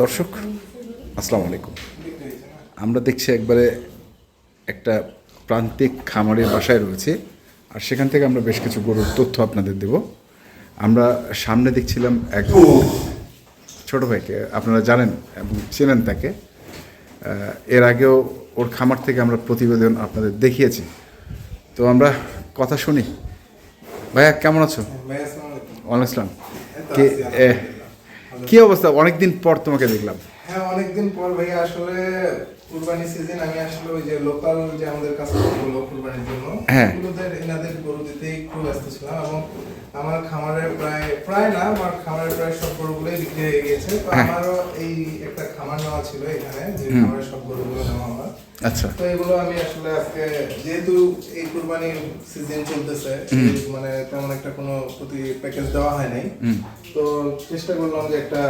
দর্শক আসসালামু আলাইকুম। আমরা দেখছি একবারে একটা প্রান্তিক খামারের বাসায় রয়েছে আর সেখান থেকে আমরা বেশ কিছু গরুর তথ্য আপনাদের দেব। আমরা সামনে দেখছিলাম এক ছোট ভাইকে আপনারা জানেন এবং চেনেন তাকে। এর আগেও ওর খামার থেকে আমরা প্রতিবেদন আপনাদের দেখিয়েছি। তো আমরা কথা শুনি। ভাইয়া কেমন আছো? ওয়ালাইকুম আসসালাম। কি। কি অবস্থা? অনেকদিন পর তোমাকে দেখলাম। হ্যাঁ অনেকদিন পর ভাইয়া আসলে কুরবানি সিজন আমি আসলে ওই যে লোকাল যে আমাদের কাস্টমারগুলো কুরবানির জন্য হ্যাঁ। এগুলোদের এনাদের গরু দিতে একটু ব্যস্ত ছিলাম এবং আমার খামারে প্রায় প্রায় না আমার খামারে প্রায় সব গরুগুলোই বিক্রি হয়ে গিয়েছে তো হ্যাঁ। আমারও এই একটা খামার নেওয়া ছিল এখানে যে হুম। খামারের সব গরুগুলো নেওয়া আমার আচ্ছা তো এগুলো আমি আসলে আজকে যেহেতু এই কুরবানির সিজন চলতেছে মানে তেমন একটা কোনো প্রতি প্যাকেজ দেওয়া হয় নাই তো চেষ্টা করলাম যে একটা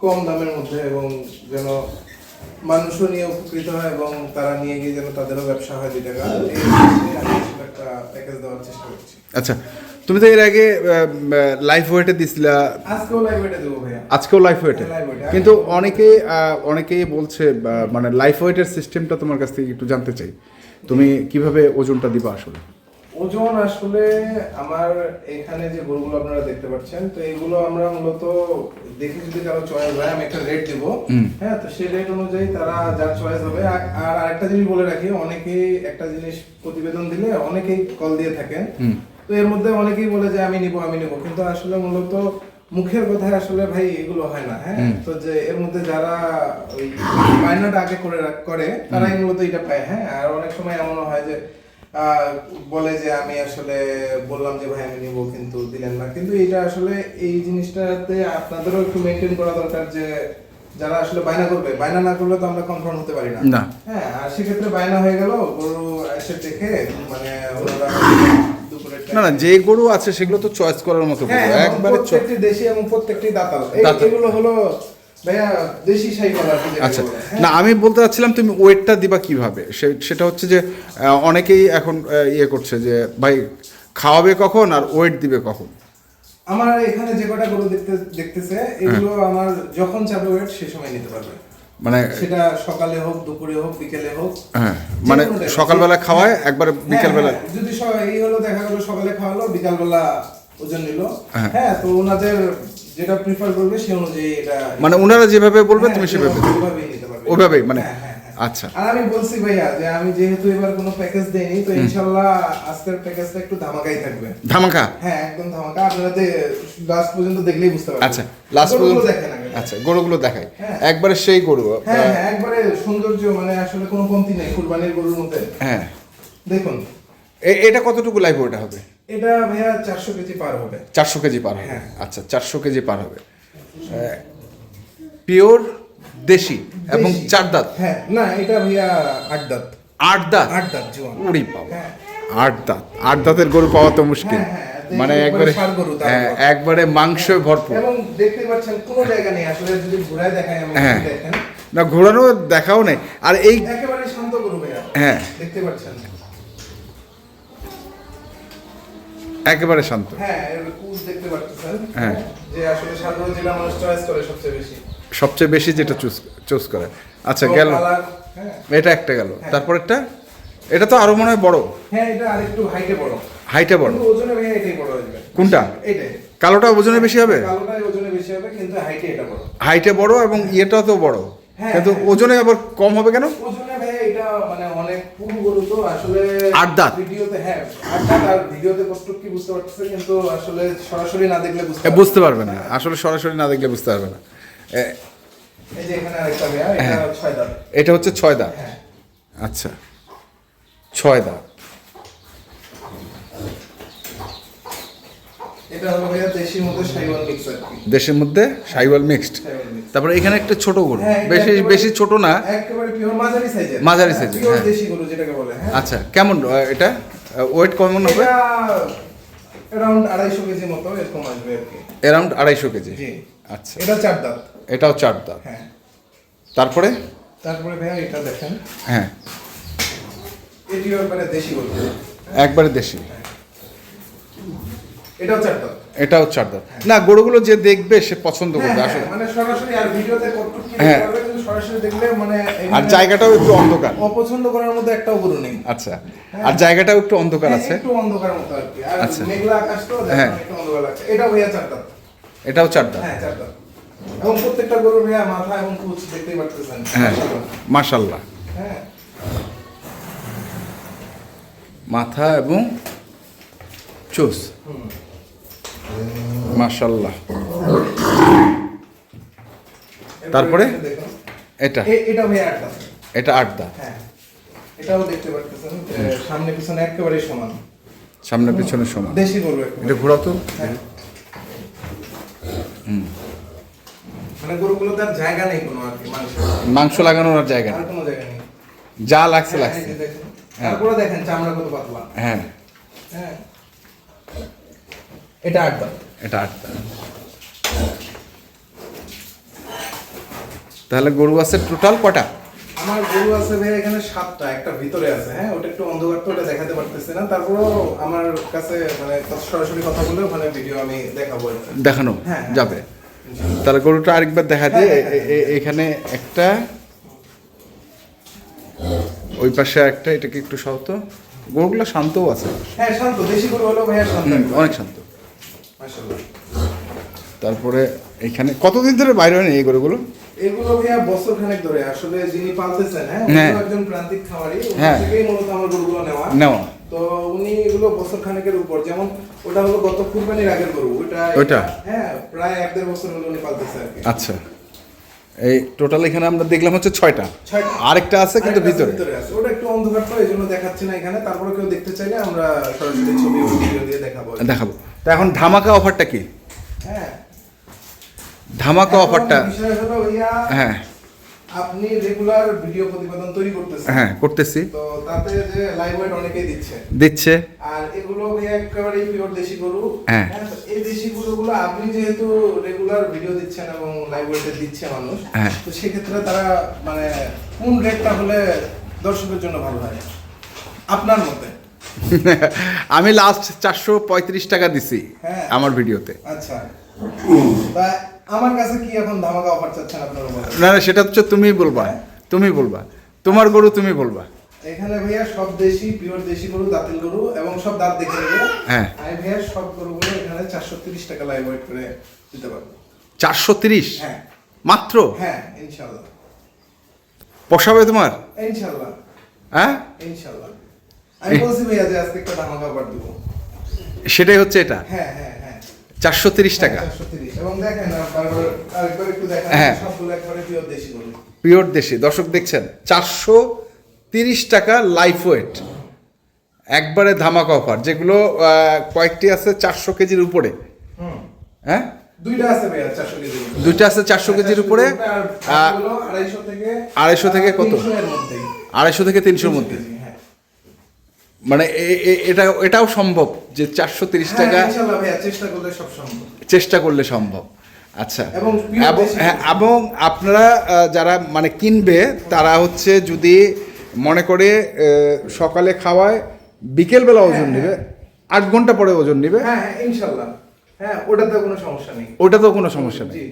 কম দামের মধ্যে এবং যেন মানুষও নিয়ে উপকৃত হয় এবং তারা নিয়ে গিয়ে যেন তাদেরও ব্যবসা হয় দুই টাকা। একটা প্যাকেজ দেওয়ার চেষ্টা করছি। আচ্ছা তুমি তো এর আগে লাইফ ওয়েটে দিছিলা। আজকেও লাইভ এটা দেবো ভাইয়া। আজকেও লাইফ ওয়েটে কিন্তু অনেকেই আহ, অনেকেই বলছে মানে লাইফ ওয়েটের সিস্টেমটা তোমার কাছ থেকে একটু জানতে চাই। তুমি কীভাবে ওজনটা দিবা আসলে? ওজন আসলে আমার এখানে যে গরুগুলো আপনারা দেখতে পাচ্ছেন তো এগুলো আমরা মূলত দেখে যদি কারও চয়েস হয় আমি একটা রেট দিব। হ্যাঁ তো সেই রেট অনুযায়ী তারা যার চয়েস হবে। আর- আর আরেকটা জিনিস বলে রাখি অনেকেই একটা জিনিস প্রতিবেদন দিলে অনেকেই কল দিয়ে থাকেন। তো এর মধ্যে অনেকেই বলে যে আমি নিব আমি নিব। কিন্তু আসলে মূলত মুখের কথায় আসলে ভাই এগুলো হয় না হ্যাঁ? তো যে এর মধ্যে যারা ওই বায়নাটা আগে করে করে তারাই মূলত এটা পায় হ্যাঁ? আর অনেক সময় এমনও হয় যে বলে যে আমি আসলে বললাম যে ভাই আমি নিব কিন্তু দিলেন না। কিন্তু এটা আসলে এই জিনিসটাতে আপনাদেরও একটু মেনটেন করা দরকার যে যারা আসলে বায়না করবে বায়না না করলে তো আমরা কনফার্ম হতে পারি না। হ্যাঁ আর সেক্ষেত্রে বায়না হয়ে গেল গরু এসে দেখে মানে ওনারা না না যে গরু আছে সেগুলো তো চয়েস করার মতো হ্যাঁ একবারে প্রত্যেকটি দেশি এবং প্রত্যেকটি দাতাল। এই- দাতাল। এগুলো হলো আচ্ছা হ্যাঁ? না আমি বলতে চাচ্ছিলাম তুমি ওয়েটটা দিবা কীভাবে? সেটা হচ্ছে যে অনেকেই এখন ইয়ে করছে যে ভাই খাওয়াবে কখন আর ওয়েট দিবে কখন? আমার এখানে যে কটা গরু দেখতে দেখতেছে এগুলো আমার যখন চাবে ওয়েট সে সময় নিতে পারবে। মানে সেটা সকালে হোক দুপুরে হোক বিকেলে হোক হ্যাঁ মানে সকালবেলা খাওয়ায় একবারে হ্যাঁ, বিকেলবেলা হ্যাঁ, যদি এই হলো দেখা গেলো সকালে খাওয়ালো বিকালবেলা ওজন নিল। হ্যাঁ। হ্যাঁ তো ওনাদের যেটা প্রিফার করবে অনুযায়ী এটা মানে ওনারা যেভাবে বলবে হ্যাঁ, তুমি সেভাবে সেভাবে- ওইভাবেই মানে হ্যাঁ, হ্যাঁ, হ্যাঁ। আচ্ছা। আর আমি বলছি ভাইয়া যে আমি যেহেতু এবার কোনো প্যাকেজ দেইনি তো ইনশাল্লাহ আজকের প্যাকেজটা একটু ধামাকাই থাকবে। ধামাকা? হ্যাঁ একদম ধামাকা। আপনারা লাস্ট পর্যন্ত দেখলেই বুঝতে পারবেন। আচ্ছা লাস্ট পর্যন্ত দেখেন আচ্ছা গরুগুলো দেখাই। হ্যাঁ। একবারে সেই গরু হ্যাঁ হ্যাঁ একবারে সৌন্দর্য মানে আসলে কোনো কমতি নেই কুরবানির গরুর মধ্যে। হ্যাঁ। দেখুন এটা কতটুকু লাইভ ওটা হবে? এটা ভাইয়া চারশো কেজি পার হবে। চারশো কেজি পার হবে? হ্যাঁ। আচ্ছা চারশো কেজি পার হবে। পিওর দেশি এবং চার দাঁত? হ্যাঁ না এটা ভাইয়া আট দাঁত। আট দাঁত? আট দাঁত জোয়ান। উড়ি পাবো হ্যাঁ। আট দাঁত। আট দাঁতের গরু পাওয়া তো মুশকিল। হ্যাঁ, মানে একবারে একবারে মাংস ভরপুর। এবং দেখতে পাচ্ছেন কোনো জায়গা নেই। আসলে যদি ঘুরায় দেখাই আমি হ্যাঁ। না ঘোরানো দেখাও নেই। আর এই একেবারে শান্ত গরু ভাইয়া। হ্যাঁ। দেখতে পাচ্ছেন। একেবারে শান্ত। হ্যাঁ দেখতে পাচ্ছেন হ্যাঁ। যে আসলে সাধারণ যেটা মানুষ চয়েস করে সবচেয়ে বেশি। সবচেয়ে বেশি যেটা চুজ চুজ করে। আচ্ছা গেল। হ্যাঁ। এটা একটা গেল। তারপরটা এটা তো আরও মনে হয় বড়। হ্যাঁ এটা আরেকটু হাইটে বড়। হাইটে বড়। ওজনে এটাই বড় আসবে কোনটা? এটাই কালোটা ওজনে বেশি হবে? কালোটাই ওজনে বেশি হবে কিন্তু হাইটে এটা বড়। হাইটে বড় এবং ইয়েটাও তো বড়। হ্যাঁ, কিন্তু হ্যাঁ। ওজনে আবার কম হবে কেন? ওজনে এটা মানে অনেক তো আসলে আড্ডা ভিডিওতে হ্যাঁ আড্ডা আর ভিডিওতে কষ্ট কি বুঝতে পারতেছে কিন্তু আসলে সরাসরি না দেখলে বুঝতে বুঝতে পারবে না আসলে সরাসরি না দেখলে বুঝতে পারবে না। এই যে এখানে আরেকটা এটা হ্যাঁ। ছয় দাঁত। এটা হচ্ছে ছয় দাঁত। হ্যাঁ। আচ্ছা। ছয় দাঁত। এটা হলো ভাইয়া দেশির মধ্যে সাইওয়াল মিক্স আর কি। দেশের মধ্যে সাইওয়াল মিক্সড। তারপরে এখানে একটা ছোট গরু। হ্যাঁ, এটা বেশি বেশি ছোট না। একেবারে পিওর মাঝারি সাইজের মাঝারি size পিওর হ্যাঁ। দেশি গরু যেটাকে বলে হ্যাঁ। আচ্ছা কেমন আহ, এটা? ওয়েট কেমন হবে? এটা অ্যারাউন্ড আড়াইশো কেজি মতো এরকম আসবে আর কি। অ্যারাউন্ড আড়াইশো কেজি। জি। আচ্ছা। এটা চার দাঁত। এটাও চার দাঁত। হ্যাঁ। তারপরে? তারপরে ভাইয়া এটা দেখেন। হ্যাঁ। এটিও একবারে দেশি গরু। একবারে দেশি। এটাও চার দাঁত। এটা হচ্ছে দাঁত। না গরুগুলো যে দেখবে সে পছন্দ হ্যাঁ, করবে হ্যাঁ, আসলে। মানে সরাসরি আর ভিডিওতে হ্যাঁ। সরাসরি দেখলে মানে আর জায়গাটাও একটু অন্ধকার। অপছন্দ করার মধ্যে একটাও গরু নেই। আচ্ছা। আর জায়গাটাও একটু অন্ধকার হ্যাঁ, আছে। একটু অন্ধকারের মতো আর কি। আর আচ্ছা। মেঘলা আকাশ তো হ্যাঁ। একটু অন্ধকার লাগছে। এটা ভাইয়া এটাও চার দাঁত। হ্যাঁ এবং প্রত্যেকটা গরুর ভাইয়া মাথা এবং কুচ দেখতেই পারতেছেন। হ্যাঁ। মাশাআল্লাহ। হ্যাঁ। মাথা এবং চোস হুম। মাশাল্লাহ তারপরে? এটা। এটা ভাইয়া আটটা এটা আট দাঁত হ্যাঁ। এটাও দেখতে পারতেছেন সামনে পিছনে একেবারে সমান। সামনে পিছনে সমান। দেশি গরু এটা ঘোরা তো? হ্যাঁ। মানে গরুগুলো তার জায়গা নেই কোনো আর কি মানুষের মাংস লাগানোর আর জায়গা আর নেই। কোনো জায়গা নেই। যা লাগছে হ্যাঁ, লাগছে। দেখেন। হ্যাঁ। তারপরে দেখেন চামড়া কত পাতলা। হ্যাঁ। হ্যাঁ। এটা আট দাঁত এটা তাহলে গরু আছে টোটাল কটা? আমার গরু আছে ভাই এখানে সাতটা একটা ভিতরে আছে হ্যাঁ? ওটা একটু অন্ধকার তো ওটা দেখাতে পারতেছি না। তারপরেও আমার কাছে মানে সরাসরি কথা বলে ওখানে ভিডিও আমি দেখাবো দেখানো হ্যাঁ, হ্যাঁ। যাবে। তাহলে গরুটা আরেকবার দেখা দিয়ে এখানে একটা ওই পাশে একটা এটাকে একটু সহতো গরুগুলো শান্তও আছে। হ্যাঁ শান্ত দেশি গরু হলো ভাইয়া শান্ত অনেক শান্ত। তারপরে এখানে কতদিন ধরে বাইরে হয়নি এই গরুগুলো? এগুলো ভাইয়া বছর খানেক ধরে। আসলে যিনি পালতেছেন হ্যাঁ হ্যাঁ। একজন প্রান্তিক খামারি। হ্যাঁ। থেকেই মূলত আমার গরুগুলো নেওয়া। নেওয়া। তো উনি এগুলো বছর খানেকের উপর। যেমন ওটা হলো গত কুরবানির আগের গরু। ওটা ওইটা? হ্যাঁ প্রায় এক দেড় বছর হলো উনি পালতেছে আর কি। আচ্ছা। এই টোটাল এখানে আমরা দেখলাম হচ্ছে ছয়টা। ছয়টা। আরেকটা আছে কিন্তু ভিতরে। আছে, ওটা একটু অন্ধকার তো এই জন্য দেখাচ্ছি না এখানে। তারপরে কেউ দেখতে চাইলে আমরা সরাসরি ছবি ভিডিও দিয়ে দেখাবো দেখাবো। তো এখন ধামাকা অফারটা কি? হ্যাঁ। ধামাকা অফারটা বিষয় হলো ভাইয়া হ্যাঁ। আপনি রেগুলার ভিডিও প্রতিবেদন তৈরি করতেছেন। হ্যাঁ করতেছি। তো তাতে যে লাইভ ওয়েট অনেকেই দিচ্ছে। দিচ্ছে। আর এগুলো একেবারে পিওর দেশি গরু। হ্যাঁ। এই দেশি গরুগুলো আপনি যেহেতু রেগুলার ভিডিও দিচ্ছেন এবং লাইভ ওয়েটে দিচ্ছে মানুষ হ্যাঁ। তো সেক্ষেত্রে তারা মানে কোন রেটটা হলে দর্শকের জন্য ভালো হয়? আপনার মতে? আমি লাস্ট চারশো পঁয়ত্রিশ টাকা দিছি হ্যাঁ। আমার ভিডিওতে। আচ্ছা। আমার কাছে কি এখন ধামাকা অফার চাচ্ছেন আপনার না না সেটা হচ্ছে তুমি বলবা। তুমি বলবা। তোমার গরু তুমি বলবা। এখানে ভাইয়া সব দেশি পিওর দেশি গরু দাঁতিল গরু এবং সব দাঁত দেখে নেবে। হ্যাঁ। আমি ভাইয়া সব গরুগুলো এখানে চারশো তিরিশ টাকা লাইভ ওয়েট করে দিতে পারব। চারশো তিরিশ? হ্যাঁ। মাত্র? হ্যাঁ ইনশাল্লাহ পোষাবে তোমার? ইনশাল্লাহ হ্যাঁ? ইনশাল্লাহ আমি বলছি ভাইয়া যে আজকে একটা ধামাকা অফার দিব। সেটাই হচ্ছে এটা? হ্যাঁ হ্যাঁ হ্যাঁ। চারশো তিরিশ টাকা। এবং দেখেন আরেকবার একটু দেখেন হ্যাঁ। সবগুলো একবারে পিওর দেশি পিওর দেশি। দর্শক দেখছেন চারশো তিরিশ টাকা লাইফ ওয়েট একবারে ধামাকা অফার যেগুলো কয়েকটি আছে চারশো কেজির উপরে। হ্যাঁ? দুইটা আছে চারশো দুইটা আছে চারশো কেজির উপরে। আড়াইশো থেকে কত? 300 এর মধ্যেই। আড়াইশো থেকে তিনশোর মধ্যে। হ্যাঁ। মানে এটা এটাও সম্ভব যে চারশো তিরিশ হ্যাঁ, টাকা চেষ্টা করলে সব সম্ভব। চেষ্টা করলে সম্ভব। আচ্ছা। এবং এবং হ্যাঁ এবং আপনারা যারা মানে কিনবে তারা হচ্ছে যদি মনে করে সকালে খাওয়ায় বিকেলবেলা ওজন নেবে আট ঘণ্টা পরে ওজন নেবে হ্যাঁ হ্যাঁ ইনশাল্লাহ। হ্যাঁ ওটাতে কোনো সমস্যা নেই। ওটাতেও কোনো সমস্যা নেই।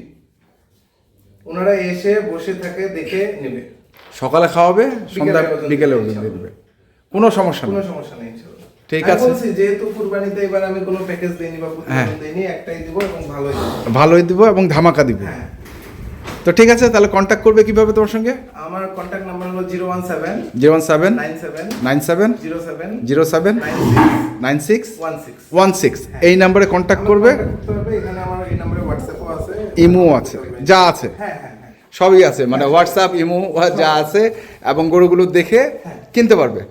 ওনারা এসে বসে থাকে দেখে নেবে। সকালে খাওয়াবে সন্ধ্যা বিকেলে ওজন ইনশাল্লাহ। দেবে কোনো সমস্যা কোনো নেই। সমস্যা নেই ঠিক আছে। বলছি যেহেতু কুরবানিতে এবার আমি কোনো প্যাকেজ দেইনি বা হ্যাঁ। প্রতিবেদন দেইনি একটাই দিব এবং ভালোই দিব। ভালোই দিব এবং ধামাকা দিব। হ্যাঁ। তো ঠিক আছে তাহলে কন্ট্যাক্ট করবে কীভাবে তোমার সঙ্গে? আমার কন্ট্যাক্ট নাম্বার হলো zero one seven zero one seven nine seven nine seven zero seven zero seven nine six one six. One six. এই নাম্বারে কন্ট্যাক্ট করবে? এখানে আমার এই নম্বরে হোয়াটসঅ্যাপও আছে। ইমো আছে যা আছে। হ্যাঁ হ্যাঁ হ্যাঁ। সবই আছে মানে হোয়াটসঅ্যাপ ইমো যা আছে এবং গরুগুলো দেখে কিনতে পারবে।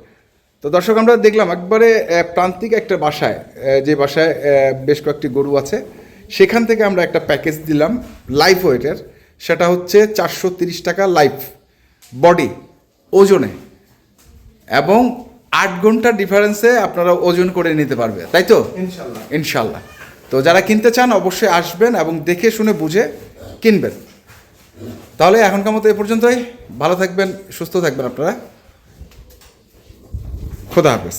তো দর্শক আমরা দেখলাম একবারে প্রান্তিক একটা বাসায় যে বাসায় বেশ কয়েকটি গরু আছে সেখান থেকে আমরা একটা প্যাকেজ দিলাম লাইফ ওয়েটের। সেটা হচ্ছে চারশো তিরিশ টাকা লাইফ বডি ওজনে এবং আট ঘণ্টার ডিফারেন্সে আপনারা ওজন করে নিতে পারবে তাই তো? ইনশাল্লাহ। ইনশাল্লাহ। তো যারা কিনতে চান অবশ্যই আসবেন এবং দেখে শুনে বুঝে কিনবেন। তাহলে এখনকার মতো এ পর্যন্তই। ভালো থাকবেন সুস্থ থাকবেন আপনারা। খোদা হাফেজ।